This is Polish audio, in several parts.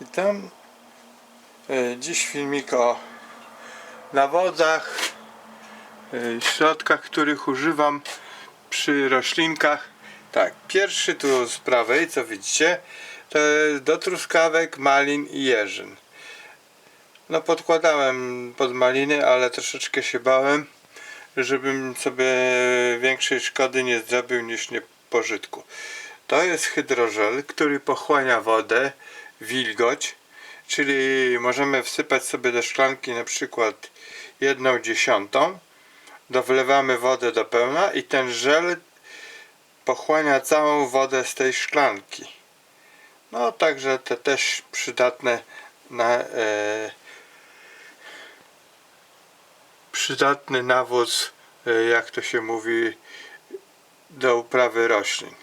Witam. E, Dziś filmik o nawozach, e, środkach, których używam przy roślinkach. Tak, pierwszy tu z prawej, co widzicie, to jest do truskawek, malin i jeżyn. No podkładałem pod maliny, ale troszeczkę się bałem, żebym sobie większej szkody nie zrobił niż niepożytku. To jest hydrożel, który pochłania wodę, wilgoć, czyli możemy wsypać sobie do szklanki na przykład jedną dziesiątą, dowlewamy wodę do pełna i ten żel pochłania całą wodę z tej szklanki. No także to też przydatne na e, przydatny nawóz, e, jak to się mówi, do uprawy roślin.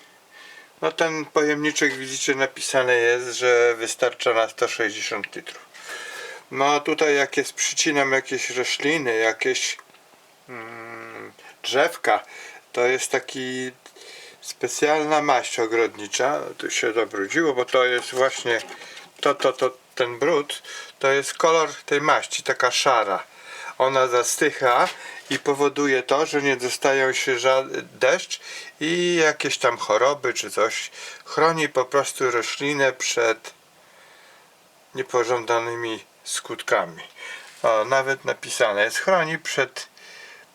No ten pojemniczek widzicie napisane jest, że wystarcza na 160 litrów. No a tutaj jak jest przycinam jakieś rośliny, jakieś mm, drzewka, to jest taki specjalna maść ogrodnicza. Tu się dobrudziło, bo to jest właśnie to, to, to, ten brud, to jest kolor tej maści, taka szara. Ona zastycha i powoduje to, że nie dostają się deszcz i jakieś tam choroby czy coś. Chroni po prostu roślinę przed niepożądanymi skutkami. O, nawet napisane jest, chroni przed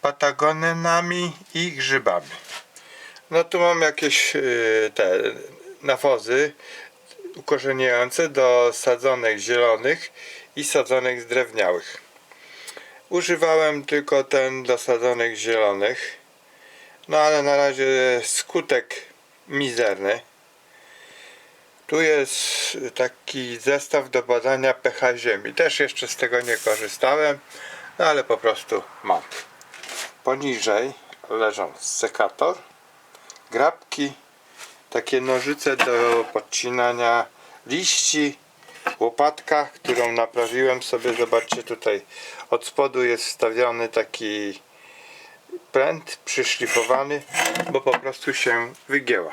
patagonenami i grzybami. No tu mam jakieś y, te nawozy ukorzeniające do sadzonek zielonych i sadzonek zdrewniałych. Używałem tylko ten do sadzonek zielonych. No ale na razie skutek mizerny. Tu jest taki zestaw do badania pH ziemi. Też jeszcze z tego nie korzystałem, no ale po prostu mam. Poniżej leżą sekator, grabki, takie nożyce do podcinania liści, łopatka, którą naprawiłem sobie. Zobaczcie tutaj od spodu jest wstawiony taki pręt przyszlifowany, bo po prostu się wygięła.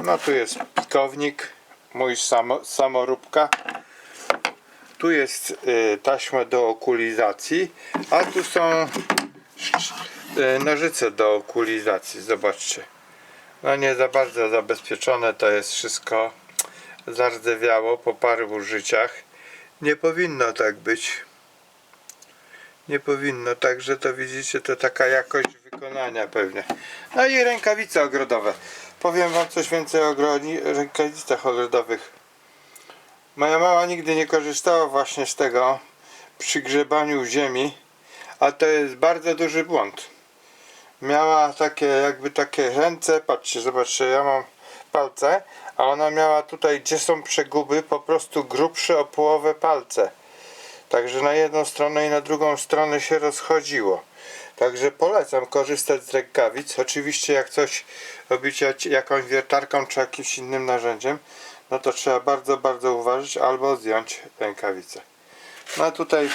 No tu jest pikownik, mój samo, samoróbka. Tu jest y, taśma do okulizacji, a tu są y, nożyce do okulizacji. Zobaczcie. No nie za bardzo zabezpieczone to jest wszystko. Zardzewiało po paru użyciach. Nie powinno tak być. Nie powinno, także to widzicie, to taka jakość wykonania pewnie. No i rękawice ogrodowe. Powiem wam coś więcej o rękawicach ogrodowych. Moja mama nigdy nie korzystała właśnie z tego przy grzebaniu ziemi, a to jest bardzo duży błąd. Miała takie jakby takie ręce, patrzcie, zobaczcie, ja mam palce, a ona miała tutaj, gdzie są przeguby, po prostu grubsze o połowę palce. Także na jedną stronę i na drugą stronę się rozchodziło. Także polecam korzystać z rękawic. Oczywiście jak coś robicie jakąś wiertarką czy jakimś innym narzędziem, no to trzeba bardzo, bardzo uważać albo zdjąć rękawicę. No a tutaj,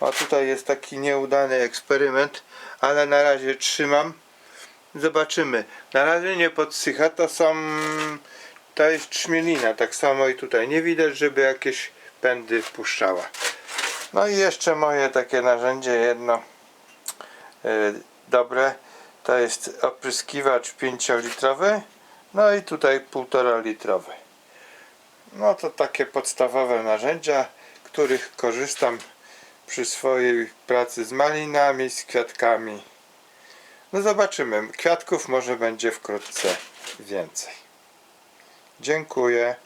o tutaj jest taki nieudany eksperyment, ale na razie trzymam. Zobaczymy. Na razie nie podsycha, to są to jest trzmielina, tak samo i tutaj. Nie widać, żeby jakieś pędy wpuszczała. No i jeszcze moje takie narzędzie jedno yy, dobre to jest opryskiwacz 5-litrowy no i tutaj 1,5 litrowy no to takie podstawowe narzędzia których korzystam przy swojej pracy z malinami, z kwiatkami no zobaczymy, kwiatków może będzie wkrótce więcej. Dziękuję